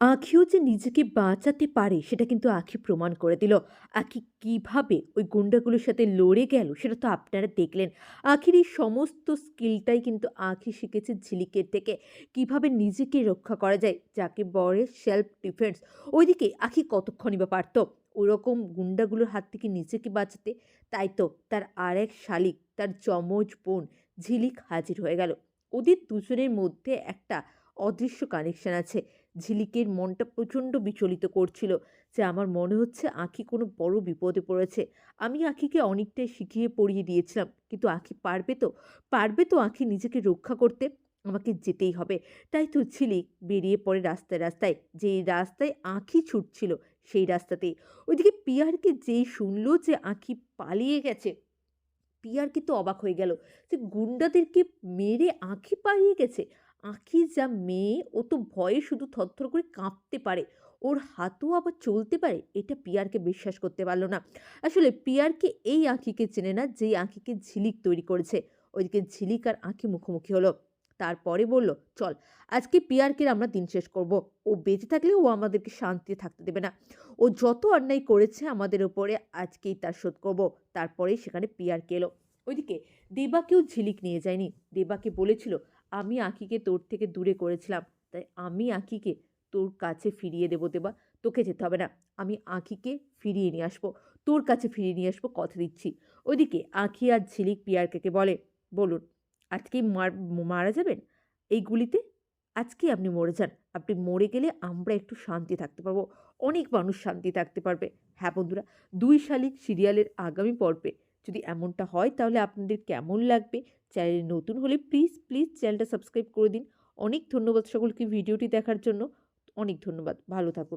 আঁখিও যে নিজেকে বাঁচাতে পারে, সেটা কিন্তু আঁখি প্রমাণ করে দিল। আঁখি কীভাবে ওই গুন্ডাগুলোর সাথে লড়ে গেল, সেটা তো আপনারা দেখলেন। আঁখির এই সমস্ত স্কিলটাই কিন্তু আঁখি শিখেছে ঝিলিকের থেকে। কীভাবে নিজেকে রক্ষা করা যায়, যাকে বলে সেলফ ডিফেন্স ওইদিকে আঁখি কতক্ষণই বা পারতো? ওরকম গুন্ডাগুলোর হাত থেকে নিজেকে বাঁচাতে, তাই তো তার আর এক শালিক, তার যমজ বোন ঝিলিক হাজির হয়ে গেল। ওদের দুজনের মধ্যে একটা অদৃশ্য কানেকশন আছে। ঝিলিকের মনটা প্রচণ্ড বিচলিত করছিল যে আমার মনে হচ্ছে আঁখি কোনো বড় বিপদে পড়েছে। আমি আঁখিকে অনেকটাই শিখিয়ে পড়িয়ে দিয়েছিলাম, কিন্তু আঁখি পারবে তো? পারবে তো আঁখি নিজেকে রক্ষা করতে? আমাকে যেতেই হবে। তাই তো ঝিলিক বেরিয়ে পড়ে রাস্তায় রাস্তায়, যেই রাস্তায় আঁখি ছুটছিল সেই রাস্তাতেই। ওইদিকে পিয়ারকে যেই শুনলো যে আঁখি পালিয়ে গেছে, পিয়ার কিন্তু অবাক হয়ে গেল যে গুন্ডাদেরকে মেরে আঁখি পালিয়ে গেছে। আঁখি যা মেয়ে, ও তো ভয়ে শুধু থরথর করে কাঁপতে পারে। ওর হাতও আবার চলতে পারে, এটা পিয়ারকে বিশ্বাস করতে পারল না। আসলে পিয়ারকে এই আঁখিকে চেনে না, যেই আঁখিকে ঝিলিক তৈরি করেছে। ওইদিকে ঝিলিক আর আঁখি মুখোমুখি হলো। তারপরে বলল, চল, আজকে পিয়ারকে আমরা দিন শেষ করব। ও বেঁচে থাকলে ও আমাদেরকে শান্তিতে থাকতে দেবে না। ও যত অন্যায় করেছে আমাদের ওপরে আজকেই তার শোধ করব। তারপরেই সেখানে পিয়ারকে এলো। ওইদিকে দেবাকেও ঝিলিক নিয়ে যায়নি। দেবাকে বলেছিল আমি আঁকিকে তোর থেকে দূরে করেছিলাম। তাই আমি আঁকিকে তোর কাছে ফিরিয়ে দেবো দেবা। তোকে যেতে হবে না। আমি আঁকিকে ফিরিয়ে নিয়ে আসব। তোর কাছে ফিরিয়ে নিয়ে আসব কথা দিচ্ছি। ওইদিকে আঁখি আর ঝিলিক পিয়ারকে বলে, বলুন আজকেই মার, মারা যাবেন? এই গুলিতে? আজকে আপনি মরে যান। আপনি মরে গেলে আমরা একটু শান্তি থাকতে পারব। অনেক মানুষ শান্তি থাকতে পারবে। হ্যাঁ বন্ধুরা, দুই শালিক সিরিয়ালের আগামী পর্বে যদি এমনটা হয় তাহলে আপনাদের কেমন লাগবে? চ্যানেলে নতুন হলে প্লিজ প্লিজ চ্যানেলটা সাবস্ক্রাইব করে দিন। অনেক ধন্যবাদ সকলকে ভিডিওটি দেখার জন্য। অনেক ধন্যবাদ। ভালো থাকুন।